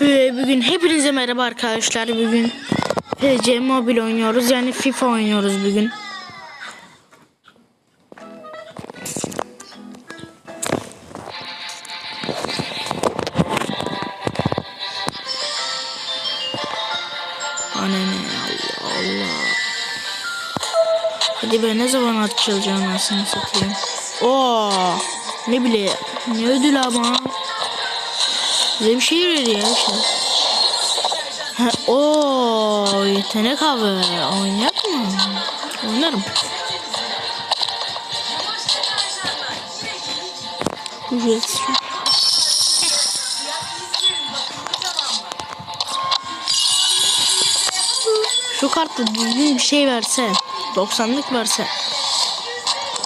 Ee, Bugün hepinize merhaba arkadaşlar. Bugün PC Mobile oynuyoruz. Yani FIFA oynuyoruz bugün. Anne ne Allah Allah. Hadi be ne zaman açılacağım anasını satayım. Oo, ne bile ne ödül ama. Bize bir şey veriyor ya işte. Ha, o yetenek abi. Oynayak mı? Oynarım. Ücretsiz. Şu kartta düzgün bir şey verse. 90'lık verse.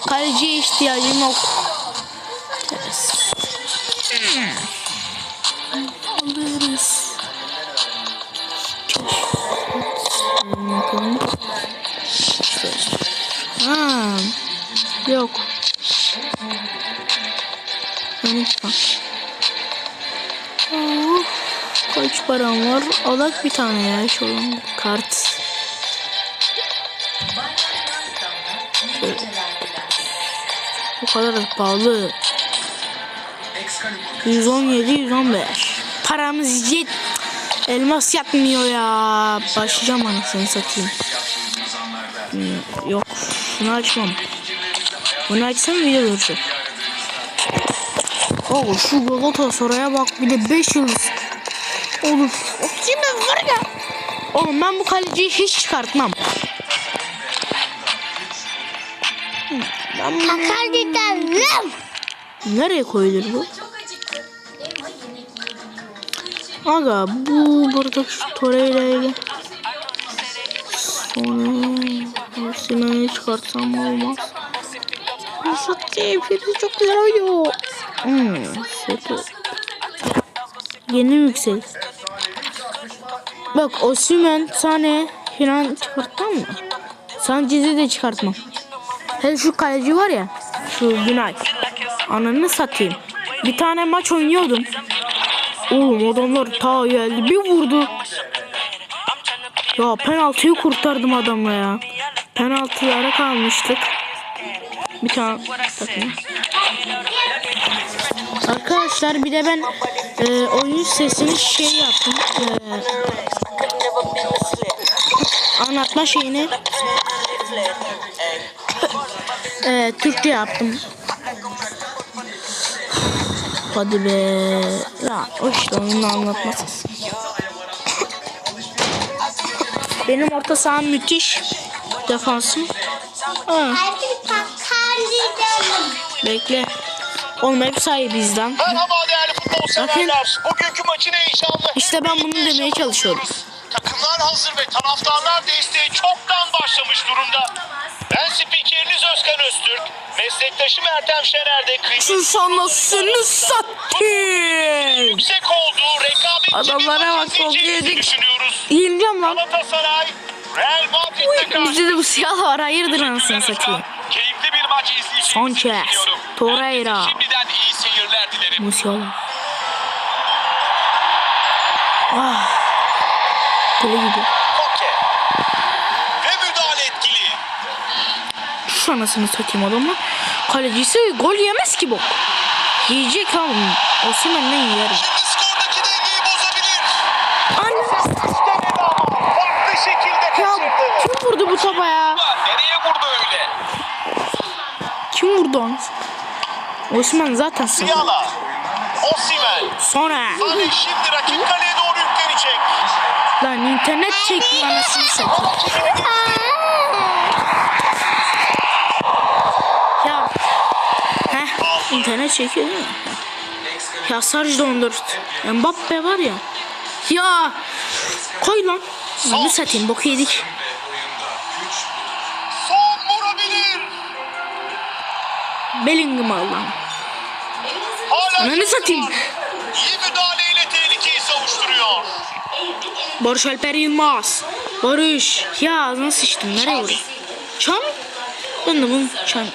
Kaleciye ihtiyacım yok. Bakalım. Ha, yok. Unutma. Oh, kaç param var? Alak bir tane ya şu an kart. Bu kadar pahalı. 117 115. Paramız yet. Elmas yapmıyor ya. Başlayacağım anasını satayım. Hmm, Yok. Bunu açmam. Bunu açsam video duracak. Oo şu Galatasaray'a bak bir de 5 yıldız. Oğlum kime var ya? Oğlum ben bu kaleciyi hiç çıkartmam. Ben bunu... Nereye koyulur bu? Aga bu burada şu Torreira ile sonra Osimhen'i çıkartsam olmaz. Satayım hepsi çok güzel oynuyor. Hmm, kötü. Yeni yüksel. Bak Osimhen, Sane falan çıkartmam mı? Sanchez'i de çıkartmam. Hele şu kaleci var ya, şu Günay. Ananı satayım. Bir tane maç oynuyordum. Oğlum adamlar ta geldi bir vurdu. Ya penaltıyı kurtardım adamla ya. Penaltılara kalmıştık. Bir tane takım. Arkadaşlar bir de ben e, oyun sesini şey yaptım. E, anlatma şeyini e, Türkçe yaptım. Hadi be. Ya o işte onun anlatması. Benim orta saham müthiş. Defansım. Ha, bekle. Oğlum hep sahibi bizden. Merhaba değerli futbol severler. Bugünkü maçın heyecanlı. İşte ben bunu demeye çalışıyorum. Takımlar hazır ve taraftarlar desteği çoktan başlamış durumda. Ben spikeriniz Özkan Öztürk. Meslektaşım Ertem Şener de kıymetli Şu anasını satayım. yüksek olduğu rekabetçi Adamlara bak, çok yedik. Yeneceğim lan. Galatasaray, Real Madrid'le karşı Bizde de bu siyah var. Hayırdır anasını satayım. Keyifli bir maç izleyeceğimizi Sanchez. Torreira. Şimdiden iyi seyirler dilerim. Musiala. Ah. Deli gibi. Koke. Ve müdahale etkili. Şu anasını satayım adamla. Kalecisi gol yemez ki bu. Yiyecek oğlum. Osimhen'den yerim. Şimdi skordaki dengeyi bozabilir. Anne. Farklı şekilde Ya kim vurdu bu topa ya? Nereye vurdu öyle? Kim vurdu onu? Osman zaten sağ. Yala. Osimen. Sonra. Sane şimdi rakip kaleye doğru yüklenecek. Lan internet çekti anasını satayım. Rakibini geçti. Ya. Heh. İnternet çekiyor değil mi? Ya Sarj da 14. Mbappe var ya. Ya. Koy lan. Onu satayım boku yedik. Bellingham Allah'ım. Ananı satayım. İyi müdahaleyle tehlikeyi savuşturuyor. Barış Alper Yılmaz. Barış. Ya ağzına sıçtım. Nereye vuruyor? Çam? Ben de bunu çam.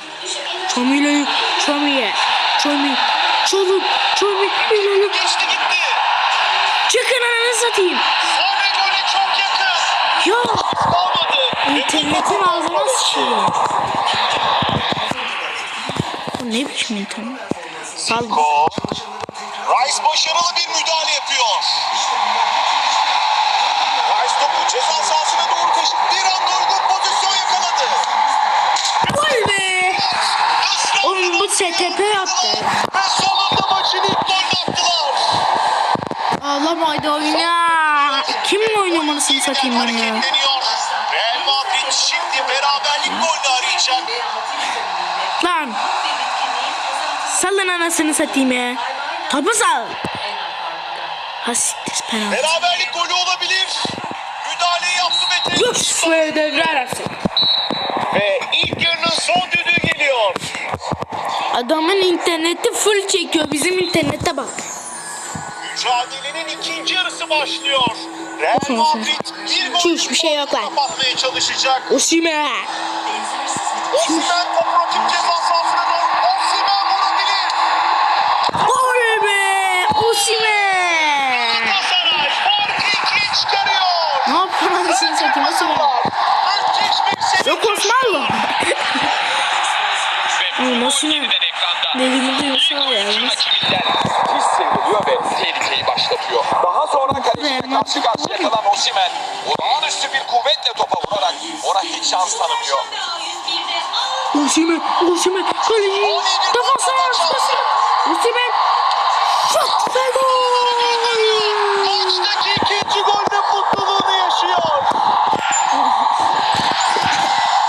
Çamiyle. Çamiye. Çami. Çoluk. Çami. İleri. Geçti gitti. Çıkın ananı satayım. Son ve gole çok yakın. Ya Kalmadı. İnternetin ağzına sıçayım. Bu ne biçim internet? Sal. Rice başarılı bir müdahale yapıyor. Rice topu ceza sahasına doğru taşıp bir anda uygun pozisyon yakaladı. Gol be. Israr Oğlum bu STP yaptı. ve sonunda maçın ilk golünü attılar. Ağlamaydı oyna. Kimin oynamalısını satayım ben ya? Real Madrid şimdi beraberlik golünü arayacak. Lan. Salın anasını satayım ya. Topu sal. Ha siktir penaltı. Beraberlik golü olabilir. Müdahaleyi yaptı ve Yuf ve devre arası. Ve ilk yarının son düdüğü geliyor. Adamın interneti full çekiyor. Bizim internete bak. Mücadelenin ikinci yarısı başlıyor. Real. Madrid bir gol Hiçbir şey yok lan. kapatmaya çalışacak. Osime. Osimhen topu rakip ceza sahasına doğru. Osimhen vurabilir. Gol be. Osime. Galatasaray farkı ikiye çıkarıyor. Ne yapıyorsun anasını satayım Osime? Yok Osmanlı. Oğlum Osime. Dediğimi var ya. Pis sıyrılıyor ve tehlikeyi başlatıyor. Daha sonra kaleciyle karşı karşıya kalan Osimhen olağanüstü bir kuvvetle topa vurarak ona hiç şans tanımıyor. Osime. Osime. Kaleci. Defasına arkası. Osime. Şut ve gol. Maçtaki ikinci golde mutluluğunu yaşıyor.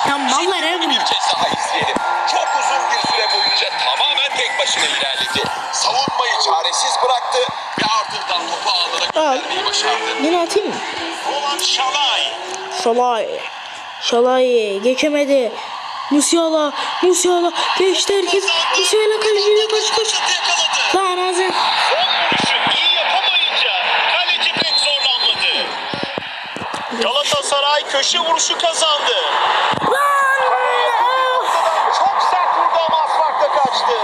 Ya mallar he Bir kez daha izleyelim. Çok uzun bir süre boyunca tamamen tek başına ilerledi. Savunmayı çaresiz bıraktı ve ardından topu ağlara göndermeyi başardı. Yine atayım mı? Roland Şalay. Şalay. Şalay geçemedi. Musiala. Musiala. Geçti herkes. Musiala kaleciyle. Fırsatı yakaladı. Lan ağzı. Son vuruşu iyi yapamayınca kaleci pek zorlanmadı. Galatasaray köşe vuruşu kazandı. Lan. Çok sert vurdu ama asfalta kaçtı.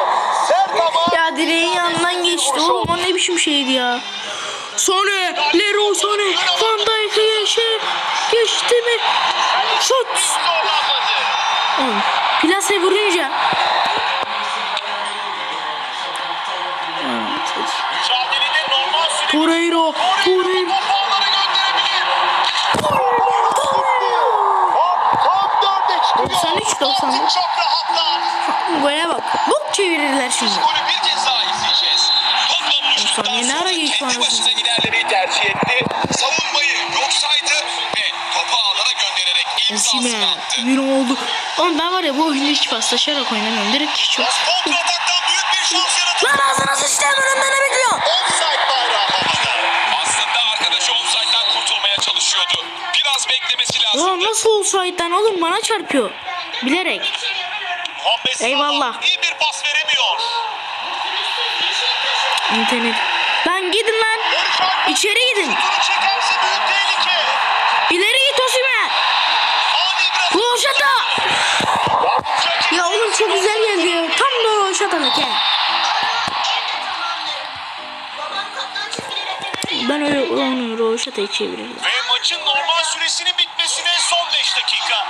Sert ama Ya direğin yanından geçti. Oğlum o ne biçim şeydi ya. Sone. Leroy Sone. Van Dijk'e geçti. Geçti mi? Şut. Oğlum plase vurunca. Torreira. Torreira. topu ağlara gönderebilir. Tam dörde çıkıyor. 93, 94. Çok rahatlar. Gole bak. Bok çevirirler şimdi. Topla buluştuktan Saniye ne ara sonra geçti kendi anasını başına ilerlemeyi tercih etti. Savunmayı yok saydı ve topu ağlara göndererek imzasını attı. Yine oldu. Oğlum ben var ya bu oyunda hiç paslaşarak oynamıyorum. Direkt hiç yok. Kontra ataktan büyük bir şans yarattı. Lan ağzına sıçtı önümden ne bekliyorsun? Offside bayrağı havada. Aslında arkadaşı offside'dan kurtulmaya çalışıyordu. Biraz beklemesi Ulan lazımdı. nasıl olsaydı oğlum bana çarpıyor. Bilerek. Eyvallah. iyi bir pas veremiyor. İnternet. Gidin lan. İçeri gidin. İleri git Roşata. yardımcı Ya oğlum çok güzel geldi ya. Tam da Roşata'lık he. Ben öyle onu Roşata'yı çevirirdim. Ve maçın normal süresinin bitmesine son 5 dakika.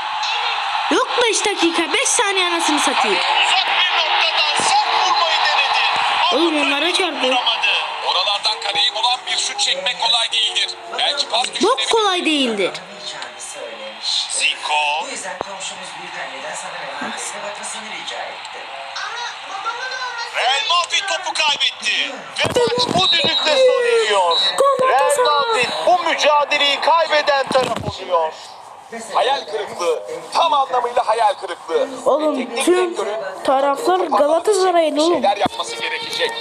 Yok 5 dakika 5 saniye anasını satayım. Uzak bir noktadan sert vurmayı denedi. Oğlum onlara çarptı. Şut çekmek kolay değildir. Belki pas Çok düşünebilir. kolay değildir. Zico. Bu yüzden komşumuz anneden sana rehberliğine bakmasını rica etti. Real Madrid topu kaybetti. Ve maç bu düdükle sona eriyor. Real Madrid bu mücadeleyi kaybeden taraf oluyor. Hayal kırıklığı. Tam anlamıyla hayal kırıklığı. Oğlum tüm taraflar Galatasaraylı oğlum. şeyler yapması gerekecek.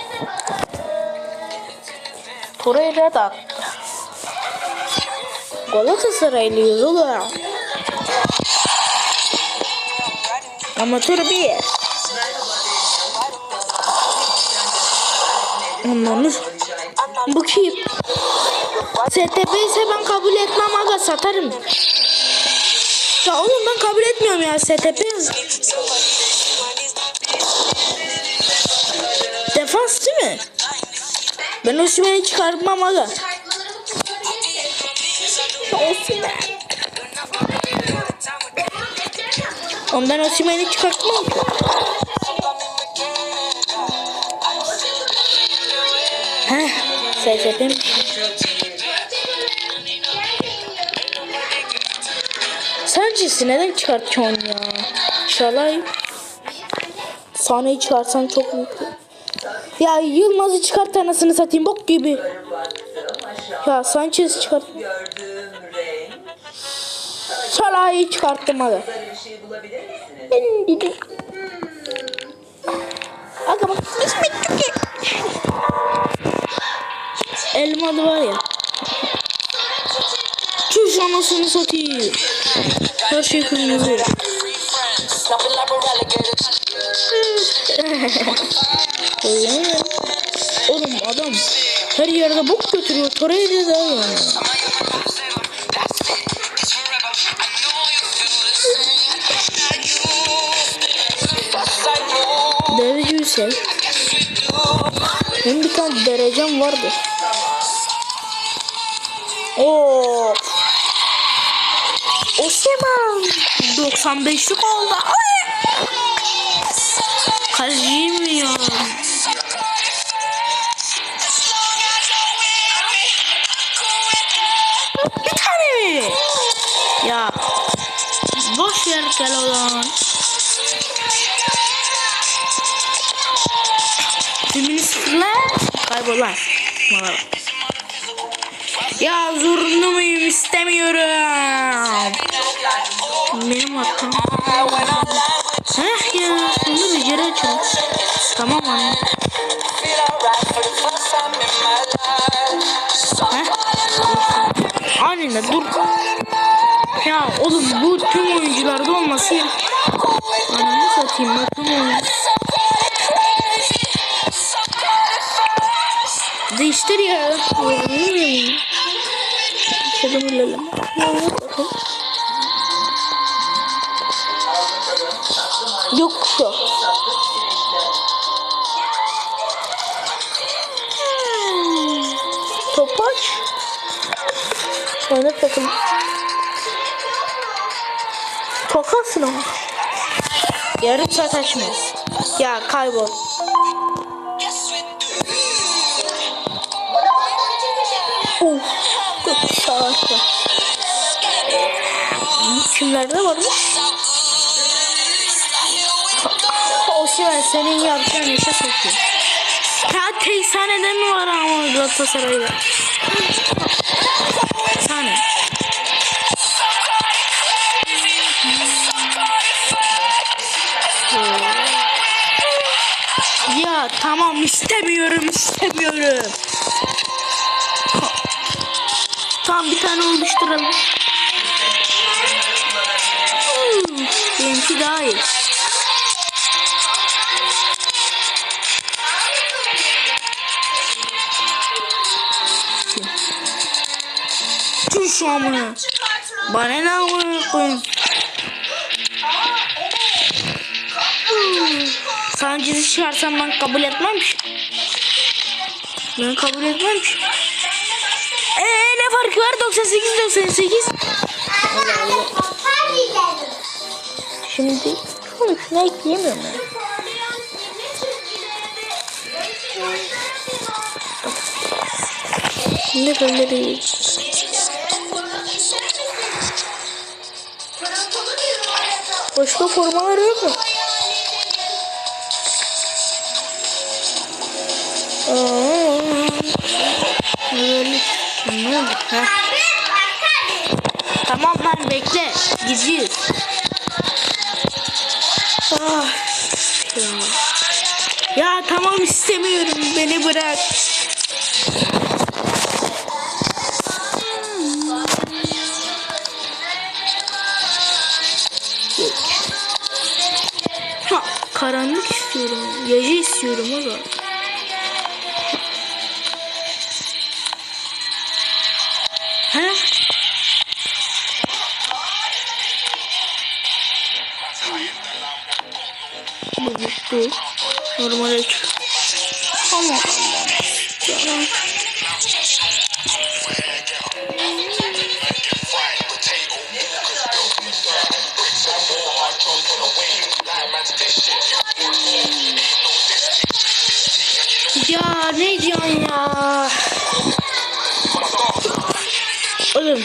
Torreira da attı. Galatasaraylıyız oğlum. Amatör bir. Ananı. Bu kim? STP ise ben kabul etmem aga satarım. Ya oğlum ben kabul etmiyorum ya STP. Ben Osimhen'i çıkartmam aga. Oğlum ben Osimhen'i çıkartmam. Heh, SSP'm. Sancısı neden çıkartıyorsun ya? İnşallah sahneyi çıkarsan çok büyük. Ya Yılmaz'ı çıkart anasını satayım bok gibi. Ya Sanchez çıkart. Salah'ı çıkarttım hadi. Ben dedim. Aga bak İsmet Tüke. Elmalı var ya. Çüş anasını satayım. Her şey kırmızı. Öyle. Oğlum adam her yerde bok götürüyor. Torreira da yani. Derece Hüseyin. Benim bir tane derecem vardı. Oo. Osman. 95'lik oldu. Ay. Mi ya? Boş ver gel o zaman. Tümünü sıfırla. Kaybol lan. Bana bak. Ya zorunlu muyum istemiyorum. Benim hatam. Heh ya. Bunu beceri açalım. Tamam anne. Heh. Anne dur. Ya oğlum bu tüm oyuncularda olması. Ananı satayım ben tüm oyuncu. Değiştir ya. Şuradan ilerleme. Yok şu. Topaç. Oyna takım. Yarım saat açmaz. Ya kaybol. Of. Çok savaşta. Kimlerde varmış? Osimhen senin yapacağın işe sokuyor. Ya tek sahnede mi var ama Galatasaray'da? İstemiyorum istemiyorum. Tamam bir tane oluşturalım. Hmm, Benimki daha iyi. Tüm şu amına. Bana ne amına çıkarsam ben kabul etmem. Ben kabul etmem ki. Eee ne farkı var 98 98? Allah Allah. Şimdi oğlum şuna ekleyemiyorum ben. Şimdi böyle değil. Başka formalar yok mu? Böyle. Heh. Tamam lan bekle. Gidiyoruz. Ah, ya. ya tamam istemiyorum. Beni bırak. Normal ek. Ama Allah'ım. Ya ne diyorsun ya? Oğlum.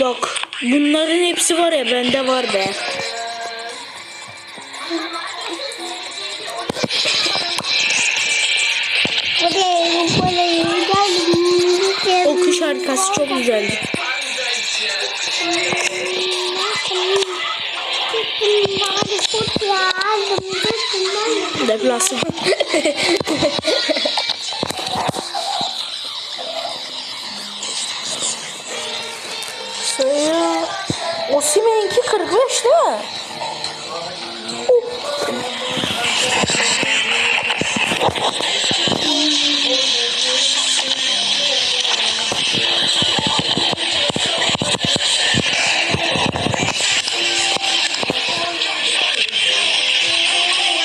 Bak bunların hepsi var ya bende var be. O kış harikası çok güzeldi. Deplasman. Osimhen'inki 45 değil mi?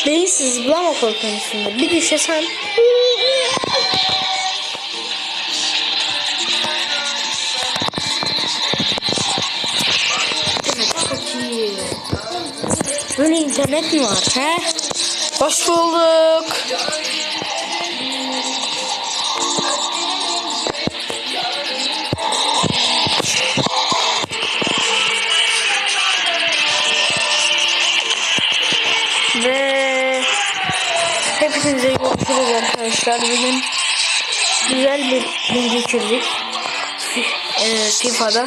Beyinsiz zıplama korkunun üstünde. Bir düşesen İnternet mi var he? Hoş bulduk. Ve hepinize görüşürüz arkadaşlar. Bugün güzel bir gün geçirdik. Fi- e, FIFA'da.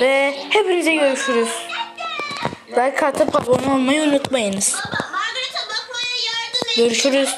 Ve hepinize görüşürüz. Like atıp abone olmayı unutmayınız. Görüşürüz.